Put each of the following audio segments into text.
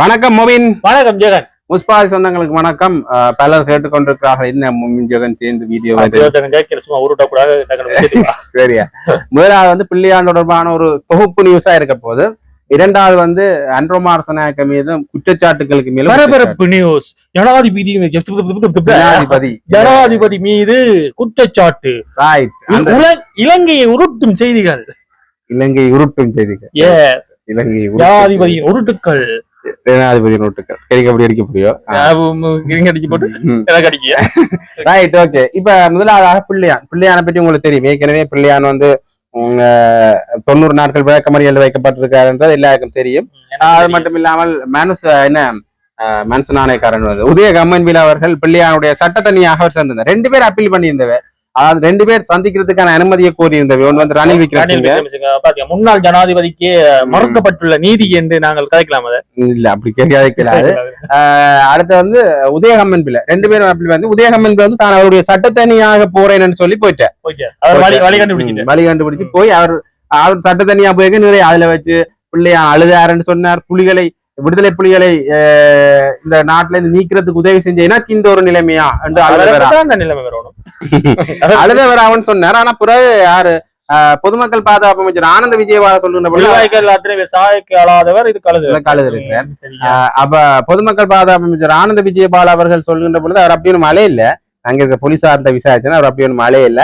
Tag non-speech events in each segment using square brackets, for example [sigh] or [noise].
வணக்கம் மொவின் வணக்கம் ஜெகன். முஸ்பாதி சொந்தங்களுக்கு வணக்கம். பலர் கேட்டுக்கொண்டிருக்கிறார்கள். என்ன மொவின் ஜெகன் சேர்ந்து வீடியோ. [laughs] சரியா. முதலாவது வந்து பிள்ளையான் தொடர்பான ஒரு தொகுப்பு நியூஸா இருக்க போது இரண்டாவது வந்து அன்ரோமார் சனாயக்க மீதும் குற்றச்சாட்டுகளுக்கு மேலும் பரபரப்பு நியூஸ் ஜனாதிபதி ஜனாதிபதி. ஜனாதிபதி மீது குற்றச்சாட்டு. இலங்கையை உருட்டும் செய்திகள். இலங்கை உருட்டும் செய்திகள். ஏ இலங்கை ஜனாதிபதி உருட்டுக்கள். ஜனாதிபதி நோட்டுகள் கறிக்கப்படி அடிக்க முடியும் அடிச்சு போட்டு எனக்கு அடிக்கிய ரைட் ஓகே இப்ப முதலாவதாக பிள்ளையான். பிள்ளையானை பற்றி உங்களுக்கு தெரியும். ஏற்கனவே பிள்ளையான் வந்து தொண்ணூறு நாட்கள் விளக்கமறியல் வைக்கப்பட்டிருக்காருன்றது எல்லாருக்கும் தெரியும். அது மட்டும் இல்லாமல் மனுஷ என்ன? மனுஷ நாணயக்காரன் வந்து. உதய கம்மன்பில் அவர்கள் பிள்ளையானுடைய சட்டத்தனியாக அவர் சேர்ந்திருந்தார். ரெண்டு பேர் அப்பீல் பண்ணியிருந்தவ அதாவது ரெண்டு பேர் சந்திக்கிறதுக்கான அனுமதியை கோரியிருந்தவை ஒன்று வந்து ரணில் விக்ரமசிங்க. முன்னாள் ஜனாதிபதிக்கு மறுக்கப்பட்டுள்ள நீதி என்று நாங்கள் கதைக்கலாம் அதை. இல்ல அப்படி கேட்காது [laughs] அடுத்து வந்து உதயகம்மன் பிள்ளை. ரெண்டு பேரும் அப்பீல் வந்து உதயகம்மன் பிள்ளை வந்து தான் அவருடைய சட்டத்தனியாக போறேன்னு சொல்லி அவர் வழி ம், வழி கண்டுபிடிச்சு போய் அவர் அவர் சட்டத்தனியா போய் நிறைய அதுல வச்சு பிள்ளையா அழுதாருன்னு சொன்னார். புலிகளை விடுதலை புலிகளை இந்த நாட்டுல இருந்து நீக்கிறதுக்கு உதவி செஞ்ச எனக்கு இந்த ஒரு நிலைமையா என்று அந்த நிலைமை வரணும். [laughs] அழுதவர் அவன் சொன்னார். ஆனா பிறகு யாரு? பொதுமக்கள் பாதுகாப்பு அமைச்சர் ஆனந்த. சரியா? அஹ், அப்ப பொதுமக்கள் பாதுகாப்பு அமைச்சர் ஆனந்த விஜயபால் அவர்கள் சொல்கின்ற பொழுது அவர் அப்படி ஒன்றும் மழை இல்ல அங்க இருக்க போலீசார்ட்ட விசாரிச்சா அவர் அப்படி ஒன்றும் மழை இல்ல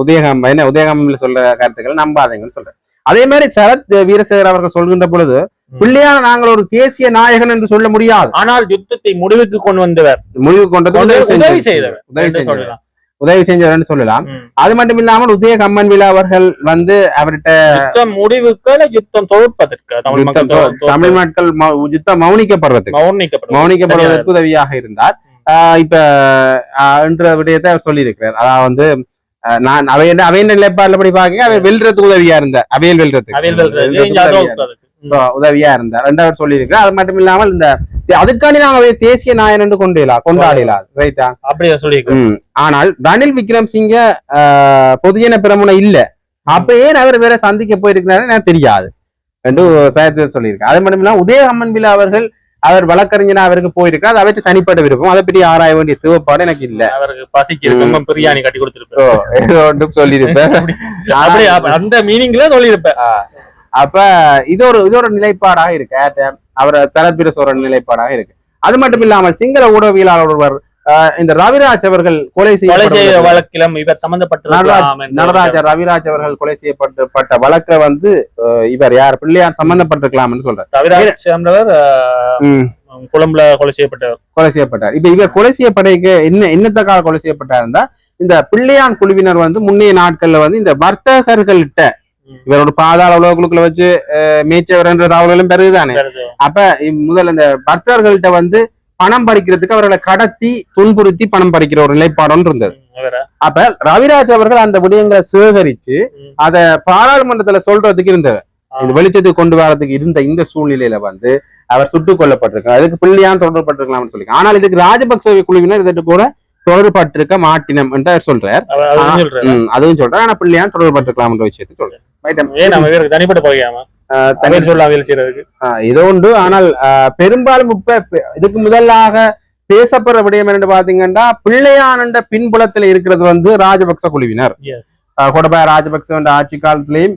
உதயகம் என்ன உதயகம்ல சொல்ற கருத்துக்கள் நம்பாதீங்கன்னு சொல்றேன் அதே மாதிரி சரத் வீரசேகர் அவர்கள் சொல்கின்ற பொழுது பிள்ளையான நாங்கள் ஒரு தேசிய நாயகன் என்று சொல்ல முடியாது. ஆனால் யுத்தத்தை முடிவுக்கு கொண்டு வந்தவர். முடிவு கொண்டது உதவி. செய்தவர். உதவி சொல்லலாம். உதவி செஞ்சவர்னு சொல்லலாம். அது மட்டும் இல்லாமல் உதய கம்மன் விழா அவர்கள் வந்து அவர்கிட்ட முடிவுக்கு யுத்தம் தொகுப்பதற்கு தமிழ் மக்கள் யுத்தம் மௌனிக்கப்படும் மௌனிக்கப்படுவதற்கு. உதவியாக இருந்தார். இப்ப என்ற விடயத்தை அவர் சொல்லியிருக்கிறார். அதாவது வந்து நான் அவை அவையின் நிலைப்பாடுல படி பார்க்க அவை வெல்றதுக்கு உதவியா இருந்தார். அவையில் வெல்றதுக்கு. வெல்றது, உதவியா இருந்தார். ரெண்டாவது சொல்லியிருக்கிறார். அது மட்டும் இல்லாமல் இந்த அதுக்காண்டி நாங்க தேசிய நாயன் என்று கொண்டேலாம் கொண்டாடலாம் ரைட்டா அப்படியே ம். ஆனால் ரணில் விக்ரம் சிங்க பொதுஜன பிரமுன இல்ல. அப்ப ஏன் அவர் வேற சந்திக்க போயிருக்கிறாரு எனக்கு தெரியாது. என்று சாயத்தில் சொல்லியிருக்கேன் அது மட்டும் இல்லாம உதய அம்மன் அவர்கள் அவர் வழக்கறிஞனா அவருக்கு போயிருக்கார். அது அவருக்கு தனிப்பட்ட விருப்பம். அதை பற்றி ஆராய வேண்டிய தேவைப்பாடு எனக்கு இல்ல. அவருக்கு பசிக்கு பிரியாணி கட்டி ஒன்று சொல்லியிருப்பேன். அந்த மீனிங்ல சொல்லியிருப்பேன். அப்ப இது ஒரு இது ஒரு நிலைப்பாடாக இருக்கு அவர் தரப்பிர சொல்ற நிலைப்பாடாக இருக்கு. அது மட்டும் இல்லாமல் சிங்கள ஊடகவியலாளர் ஒருவர் இந்த ரவிராஜ் அவர்கள் கொலை செய்ய வழக்கிலும் இவர் சம்பந்தப்பட்டிருக்கலாம் என்று நடராஜ ரவிராஜ் அவர்கள் கொலை செய்யப்பட்ட வழக்க வந்து இவர் யார் பிள்ளையார் சம்பந்தப்பட்டிருக்கலாம்னு சொல்றார். ரவிராஜ் கொழும்புல கொலை செய்யப்பட்டவர். கொலை செய்யப்பட்டார். இப்ப இவர் கொலை செய்யப்படைக்கு என்ன என்னத்தக்காக கொலை செய்யப்பட்டாருந்தா இந்த பிள்ளையான் குழுவினர் வந்து முன்னைய நாட்கள்ல வந்து இந்த வர்த்தகர்கள்ட்ட. இவரோட பாதாள உலகக்குழுக்குள்ள வச்சு என்ற தகவல்களும் பெருகுதானே அப்ப முதல்ல இந்த வர்த்தகர்கள்ட்ட வந்து பணம் பறிக்கிறதுக்கு அவர்களை கடத்தி துன்புறுத்தி பணம் பறிக்கிற ஒரு நிலைப்பாடு ஒன்று இருந்தது? அப்ப ரவிராஜ் அவர்கள் அந்த விடயங்களை சேகரிச்சு. அத பாராளுமன்றத்துல சொல்றதுக்கு இருந்தவர். இந்த வெளிச்சத்துக்கு கொண்டு வரதுக்கு இருந்த இந்த சூழ்நிலையில வந்து அவர் சுட்டுக் கொல்லப்பட்டிருக்கார் அதுக்கு பிள்ளையான் தொடர்பட்டிருக்கலாம்னு சொல்லி ஆனால் இதுக்கு ராஜபக்ச குழுவினர் இதற்கு கூட தொடர்பட்டிருக்க மாட்டினம் என்று சொல்றார் அதுவும் சொல்றார் ஆனா பிள்ளையான் தொடர்பட்டிருக்கலாம் என்ற விஷயத்தை சொல்றார் Right. ஏன் நம்ம தனிப்பட்ட செய்யறதுக்கு. இது உண்டு. ஆனால் பெரும்பாலும் இப்ப இதுக்கு முதலாக பேசப்படுற விடயம் என்னன்னு பாத்தீங்கன்னா பிள்ளையானண்ட பின்புலத்துல இருக்கிறது வந்து ராஜபக்ச குழுவினர். கோடபாய ராஜபக்ச என்ற ஆட்சி காலத்திலையும்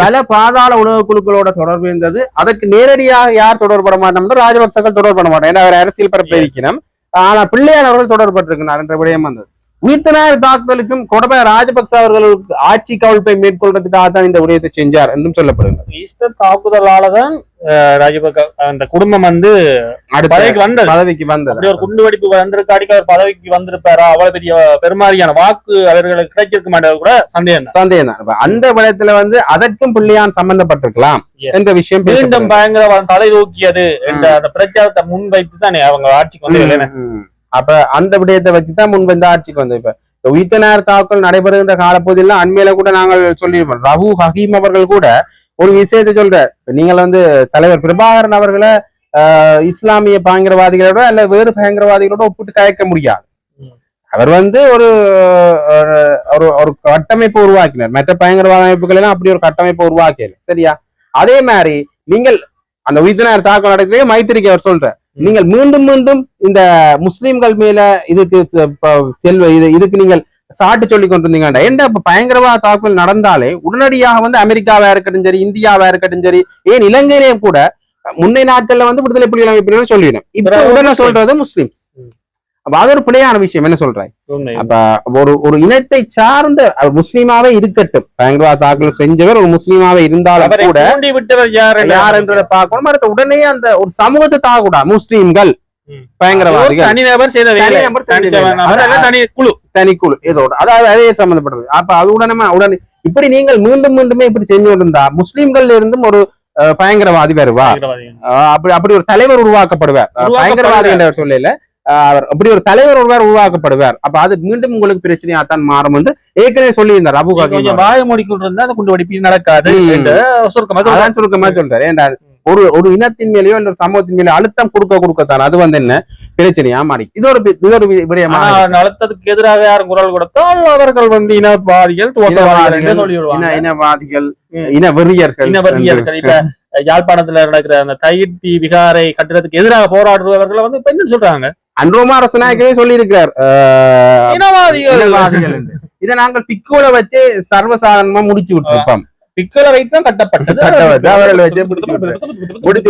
பல பாதாள உலக குழுக்களோட தொடர்பு இருந்தது. அதற்கு நேரடியாக யார் தொடர்பட மாட்டோம்னா ராஜபக்சர்கள் தொடர்பட மாட்டோம். ஏன்னா அவர் அரசியல் பரப்பு இருக்கணும் ஆனா பிள்ளையார் அவர்கள் தொடர்பட்டிருக்கிறார் என்ற விடயம் வந்தது. உயிர்த்தனார் தாக்குதலுக்கும் கொடபாய ராஜபக்ச அவர்களுக்கு ஆட்சி கவிழ்ப்பை மேற்கொள்றதுக்காக தான் இந்த விடயத்தை செஞ்சார் என்றும் சொல்லப்படுகிறது. ஈஸ்டர் தாக்குதலாலதான் ராஜபக்ச அந்த குடும்பம் வந்து பதவிக்கு வந்தது. பதவிக்கு வந்தது. ஒரு குண்டு வெடிப்பு வந்திருக்காடிக்கு அவர் பதவிக்கு வந்திருப்பாரா? அவ்வளவு பெரிய பெருமாதிரியான வாக்கு அவர்களுக்கு கிடைச்சிருக்க மாட்டது கூட சந்தேகம் சந்தேகம் தான். அந்த விடயத்துல வந்து அதற்கும் பிள்ளையான் சம்பந்தப்பட்டிருக்கலாம். என்ற விஷயம் மீண்டும். பயங்கரவாதம் தலை தூக்கியது என்ற அந்த பிரச்சாரத்தை முன்வைத்து தானே அவங்க ஆட்சிக்கு வந்து. அப்ப அந்த விடயத்தை வச்சுதான் முன்பு இந்த ஆட்சிக்கு வந்து இப்ப இந்த உயிர்த்தனார் தாக்கல் நடைபெறுகின்ற காலப்பகுதியில் அண்மையில கூட நாங்கள் சொல்லியிருப்போம். ரகு ஹகீம் அவர்கள் கூட ஒரு விஷயத்தை சொல்ற நீங்கள் வந்து தலைவர் பிரபாகரன் அவர்களை ஆஹ், இஸ்லாமிய பயங்கரவாதிகளோட அல்ல வேறு பயங்கரவாதிகளோட ஒப்பிட்டு கயக்க முடியாது. அவர் வந்து ஒரு ஒரு- ஒரு கட்டமைப்பை கட்டமைப்பு உருவாக்கினார். மற்ற பயங்கரவாத அமைப்புகள் எல்லாம் அப்படி ஒரு கட்டமைப்பு உருவாக்கினார் சரியா? அதே மாதிரி நீங்கள் அந்த உயிர்த்தினார் தாக்கம் நடக்கிறதே மைத்திரிக்கு அவர் சொல்ற நீங்கள் மீண்டும் மீண்டும் இந்த முஸ்லிம்கள் மேல இதுக்கு செல்வ இது இதுக்கு நீங்கள் சாட்டு சொல்லி கொண்டிருந்தீங்கடா என்ன இப்ப பயங்கரவாத தாக்குதல் நடந்தாலே உடனடியாக வந்து அமெரிக்காவா இருக்கட்டும் சரி இந்தியாவா இருக்கட்டும் சரி ஏன் இலங்கையிலேயும் கூட முன்னை நாட்கள்ல வந்து விடுதலை புலிகள் அமைப்பினர் சொல்லிடும் இப்ப உடனே. சொல்றது முஸ்லிம்ஸ். அப்ப அது ஒரு பிழையான விஷயம். என்ன சொல்றாய் உண்மை. அப்ப ஒரு ஒரு இனத்தை சார்ந்த முஸ்லீமாவே இருக்கட்டும். பயங்கரவாத தாக்குதல் செஞ்சவர் ஒரு முஸ்லீமாவே இருந்தாலும் கூட யார் என்று யார் என்றதை பார்க்கணும். அடுத்து உடனே அந்த ஒரு சமூகத்தை தாக்கூடா முஸ்லீம்கள். பயங்கரவாதிகள். தனிநபர் செய்த தனி தனி குழு. இதோட அதாவது அதே சம்பந்தப்பட்டது அப்ப அது உடனே உடனே இப்படி நீங்கள் மீண்டும் மீண்டுமே இப்படி செஞ்சு கொண்டிருந்தா முஸ்லீம்கள்ல இருந்தும் ஒரு பயங்கரவாதி வருவா? அப்படி அப்படி ஒரு தலைவர் உருவாக்கப்படுவார். பயங்கரவாதி என்ற சொல்லல. அப்படி ஒரு தலைவர் ஒருவர் உருவாக்கப்படுவார். அப்ப அது மீண்டும் உங்களுக்கு பிரச்சனையா தான் மாறும் என்று ஏற்கனவே சொல்லியிருந்தார் அபு கொஞ்சம் வாய மூடிக்கொண்டு இருந்தா அந்த குண்டு வெடிப்பு நடக்காது சுருக்கமா. அதான் சுருக்கமா சொல்றாரு. ஏன்டா ஒரு ஒரு இனத்தின் மேலேயோ இல்ல ஒரு சமூகத்தின் மேலேயோ அழுத்தம் கொடுக்க கொடுக்கத்தான். அது வந்து என்ன? பிரச்சனையா மாறி இது ஒரு இது ஒரு விடயமா? ஆனா நலத்தத்துக்கு எதிராக யாரும் குரல் கொடுத்தால் அவர்கள் வந்து இனவாதிகள் என்று இன இனவாதிகள் ம். இன வெறியர்கள் இப்ப யாழ்ப்பாணத்துல நடக்கிற அந்த தையிட்டி விகாரை கட்டிடத்துக்கு எதிராக போராடுறவர்களை வந்து இப்ப என்ன சொல்றாங்க? அஹ், இனவாதிகள். இனவாதிகள் என்று. இதை நாங்கள் பிக்கோல வச்சு சர்வசாதாரணமா முடிச்சு விட்டுருப்போம். பிக்கல வைத்து கட்டப்பட்டது. கட்டப்பட்டு அவர்களை வச்சே முடிச்சு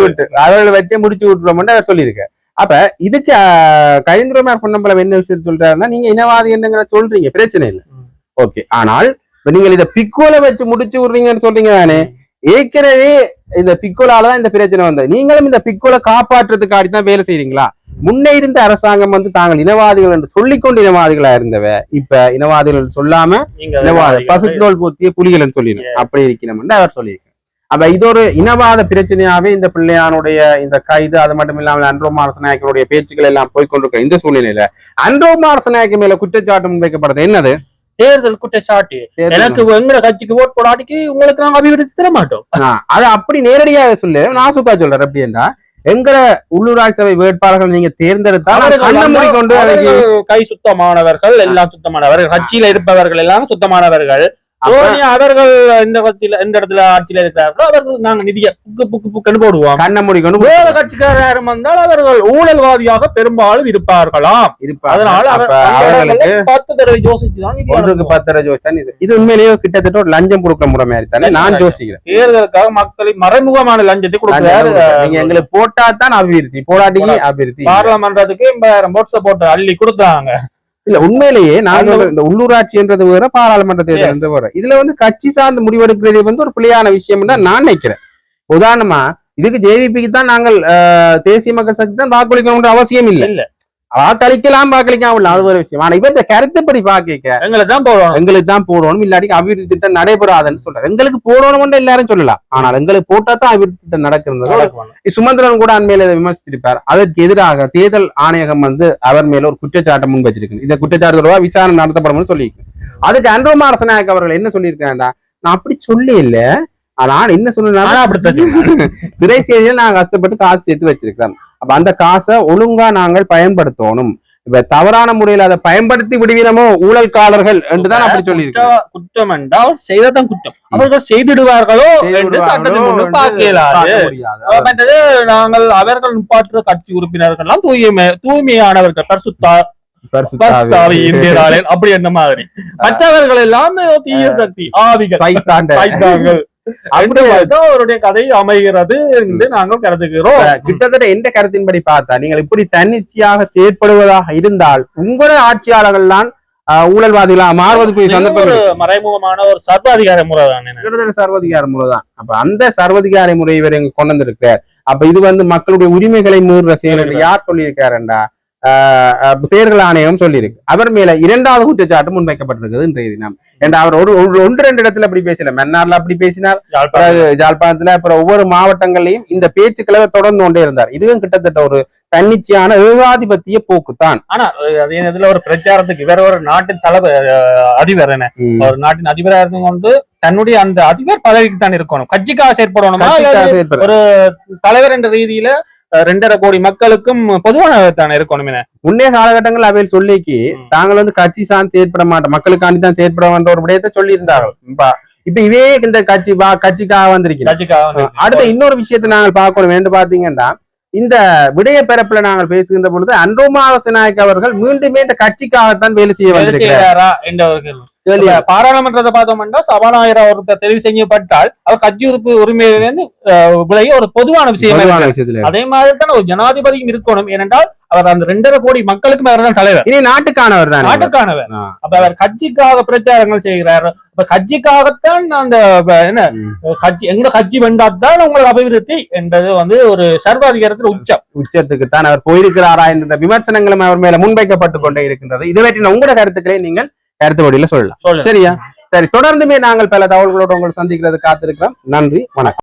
விட்டு. அவர்களை வச்சே முடிச்சு விட்டுறோம்னு அவர் சொல்லியிருக்கார் அப்ப இதுக்கு கயந்திரமார் பொன்னம்பலம் என்ன விஷயம் சொல்றாருன்னா நீங்க இனவாதி என்னங்கிற சொல்றீங்க பிரச்சனை இல்லை. ஓகே ஆனால் நீங்கள் இத பிக்கோல வச்சு முடிச்சு விடுறீங்கன்னு சொல்றீங்க தானே ஏற்கனவே இந்த பிக்கோலால தான் இந்த பிரச்சனை வந்தது. நீங்களும் இந்த பிக்கோலை காப்பாற்றுறதுக்காடி தான் வேலை செய்றீங்களா? முன்னே இருந்த அரசாங்கம் வந்து தாங்கள் இனவாதிகள் என்று சொல்லிக்கொண்டு இனவாதிகளா இருந்தவ இப்ப இனவாதிகள் சொல்லாம இனவாத பசுத்தோல் போத்திய புலிகள் சொல்லிடும் அப்படி இருக்கணும் என்று அவர் சொல்லியிருக்கார். அப்ப இது ஒரு இனவாத பிரச்சனையாவே இந்த பிள்ளையானுடைய இந்த கைது அது மட்டும் இல்லாமல் அன்றோ மாரசநாயக்கனுடைய பேச்சுக்கள் எல்லாம் போய்கொண்டிருக்க இந்த சூழ்நிலையில அன்றோ மாரசநாயக்க மேல குற்றச்சாட்டு முன்வைக்கப்படுறது என்னது? தேர்தல் குற்றச்சாட்டு. எனக்கு எங்கட கட்சிக்கு ஓட் போடாட்டிக்கு உங்களுக்கு நாங்க அபிவிருத்தி தர மாட்டோம். அது அப்படி நேரடியாக சொல்லு. நாசுக்கா சொல்றாரு அப்படின்னா எங்கட உள்ளூராட்சி சபை வேட்பாளர்கள் நீங்க தேர்ந்தெடுத்தா அவர்கள் கண்ண வந்து- மூடிக்கொண்டு அதுக்கு அவர்கள் கை சுத்தமானவர்கள் எல்லாம் சுத்தமானவர்கள் கட்சியில இருப்பவர்கள் எல்லாம் சுத்தமானவர்கள். சோனியா அவர்கள் இந்த இடத்துல எந்த இடத்துல ஆட்சியில இருக்கிறார்களோ அவர்கள் நாங்க நிதிய புக்கு புக்கு புக்குன்னு போடுவோம். கண்ண மூடிக்கொண்டு வேற கட்சிக்காரர் யாரும் வந்தால் அவர்கள் ஊழல்வாதியாக பெரும்பாலும் இருப்பார்களாம். அதனால அவர்களுக்கு பத்து தடவை யோசிச்சுதான் ஒன்றுக்கு. பத்து ரூபாய் ஜோசிச்சான் இது இது உண்மையிலேயே கிட்டத்தட்ட ஒரு லஞ்சம் கொடுக்குற முறை மாதிரி தானே நான் யோசிக்கிறேன். தேர்தலுக்காக மக்களை மறைமுகமான லஞ்சத்தை கொடுக்கிறாரு. நீங்க எங்களுக்கு போட்டா தான் அபிவிருத்தி போராட்டிக்கு அபிவிருத்தி. பாராளுமன்றத்துக்கு எண்பதாயிரம் போட்ஸ போட்டு அள்ளி கொடுத்தாங்க. இல்ல உண்மையிலேயே சொல்றேன், இந்த உள்ளூராட்சின்றது வேற பாராளுமன்ற தேர்தல். வந்து வேற இதுல வந்து கட்சி சார்ந்து முடிவெடுக்கிறது வந்து ஒரு பிழையான விஷயம் தான் நான் நினைக்கிறேன் உதாரணமா இதுக்கு ஜேவிபிக்கு தான் நாங்கள் தேசிய மக்கள் சக்தி தான் வாக்களிக்கணும்ன்ற அவசியம் இல்ல. வாக்களிக்கலாம் வாக்களிக்கலாம். இல்ல அது ஒரு விஷயம். ஆனா இவன் இந்த கருத்துப்படி பாக்க எங்களை தான் போடுவாங்க. எங்களுக்கு தான் போடணும். இல்லாட்டி அபிவிருத்தி திட்டம் நடைபெறாதுன்னு சொல்றேன் எங்களுக்கு போடணும் எல்லாரும் சொல்லலாம். ஆனால் எங்களுக்கு போட்டா தான் அபிவிருத்தி திட்டம் நடக்கிறது. சுமந்திரன் கூட அண்மையில இதை விமர்சித்திருப்பார். அதற்கு எதிராக தேர்தல் ஆணையகம் வந்து அவர் மேல ஒரு குற்றச்சாட்டை முன் வச்சிருக்கு இந்த குற்றச்சாட்டு விசாரணை நடத்தப்படும் சொல்லியிருக்கு அதுக்கு அன்றோமா அரசநாயக் அவர்கள் என்ன சொல்லியிருக்காண்டா நான் அப்படி சொல்லி இல்ல ஆனா என்ன சொன்னா அப்படித்தான் திரை செய்தியில் நாங்க கஷ்டப்பட்டு காசு சேர்த்து வச்சிருக்கிறோம். அப்ப அந்த காசை ஒழுங்கா நாங்கள் பயன்படுத்தணும். இப்ப தவறான முறையில் அதை பயன்படுத்தி விடுவீனமோ ஊழல்காரர்கள் என்றுதான் அப்படி குற்ற- குற்றம் என்றால் செய்ததான் குற்றம். அவர்கள் செய்திடுவார்களோ என்று சட்டத்தின் பார்க்கலாது நாங்கள் அவர்கள் நிப்பாற்றுற கட்சி உறுப்பினர்கள் எல்லாம் தூய்மை தூய்மையானவர்கள் பரிசுத்தா அப்படி என்ன மாதிரி? மற்றவர்கள் எல்லாம் தீய சக்தி ஆவிகள். அவருடைய கதை அமைகிறது என்று நாங்கள் கருதுகிறோம். கிட்டத்தட்ட எந்த கருத்தின்படி பார்த்தா நீங்கள் இப்படி தன்னிச்சையாக செயற்படுவதாக இருந்தால் உங்களோட ஆட்சியாளர்கள் தான் ஊழல்வாதிகளா மாறுவதற்கு இது சந்தர்ப்பம். மறைமுகமான ஒரு சர்வாதிகார முறை தானே கிட்டத்தட்ட சர்வதிகார முறைதான். அப்ப அந்த சர்வதிகார முறை இவர் கொண்டு வந்திருக்கார் அப்ப இது வந்து மக்களுடைய உரிமைகளை மீறுற செயல் யார் சொல்லியிருக்காருண்டா தேர்தல் ஆணையம் சொல்லியிருக்கு. அவர் மேல இரண்டாவது குற்றச்சாட்டு முன்வைக்கப்பட்டிருக்குது இன்றைய தினம். ஏண்டா அவர் ஒரு ஒன்று ரெண்டு இடத்துல அப்படி பேசல. மன்னார்ல அப்படி பேசினார் ஜாழ்ப்பாணத்துல அப்புறம் ஒவ்வொரு மாவட்டங்கள்லயும் இந்த பேச்சுக்களை தொடர்ந்து கொண்டே இருந்தார். இதுவும் கிட்டத்தட்ட ஒரு தன்னிச்சையான ஏகாதிபத்திய போக்குத்தான். ஆனா அதே நேரத்துல ஒரு பிரச்சாரத்துக்கு இவர் ஒரு நாட்டின் தலைவர் அதிபர் என்ன? ஒரு நாட்டின் அதிபரா இருந்து கொண்டு தன்னுடைய அந்த அதிபர் பதவிக்கு தான் இருக்கணும். கட்சிக்காக செயற்படணுமா? ஒரு தலைவர் என்ற ரீதியில ரெண்டரை கோடி மக்களுக்கும் பொதுவான தானே இருக்கணும் முன்னே காலகட்டங்கள் அவையில் சொல்லிக்கு. தாங்கள் வந்து கட்சி சார்ந்து செயற்பட மாட்டோம் மக்களுக்காண்டி தான் செயற்பட ஒரு விடயத்தை சொல்லி இருந்தார்கள் இப்ப இதே இந்த கட்சி கட்சிக்காக வந்திருக்கிறோம் கட்சிக்காக வந்து அடுத்த இன்னொரு விஷயத்தை நாங்கள் பார்க்கணும். என்று பாத்தீங்கன்னா இந்த விடய பிறப்புல நாங்கள் பேசுகின்ற பொழுது அன்ரோமாவச நாயக் அவர்கள் மீண்டுமே இந்த கட்சிக்காகத்தான் வேலை செய்ய வேலை வந்திருக்கிறார். என்ற ஒரு கேள்வி. பாராளுமன்றத்தை பார்த்தோம்னா சபாநாயகர் ஒருத்தர் தெரிவு செய்யப்பட்டால் அவர் கட்சி உறுப்பு உரிமையிலிருந்து விலகி ஒரு பொதுவான விஷயம் அதே மாதிரி தான் ஒரு ஜனாதிபதியும் இருக்கணும். ஏனென்றால் அவர் அந்த ரெண்டரை கோடி மக்களுக்கும் அவர் தான் தலைவர். இனி நாட்டுக்கானவர் தான் நாட்டுக்கானவர். அப்ப அவர் கட்சிக்காக பிரச்சாரங்கள் செய்கிறார். அப்ப கட்சிக்காகத்தான் அந்த என்ன. கட்சி எங்க கட்சி வெண்டாத்தான் உங்களுக்கு அபிவிருத்தி என்றது வந்து ஒரு சர்வாதிகாரத்தில் உச்சம். உச்சத்துக்கு தான் அவர் போயிருக்கிறாரா என்ற விமர்சனங்களும் அவர் மேல முன்வைக்கப்பட்டு கொண்டே இருக்கின்றது. இது பற்றின உங்களோட கருத்துக்களை நீங்கள் கருத்து வழியில சொல்லலாம் சரியா? சரி தொடர்ந்துமே நாங்கள் பல தகவல்களோடு உங்களை சந்திக்கிறது காத்திருக்கிறோம். நன்றி வணக்கம்.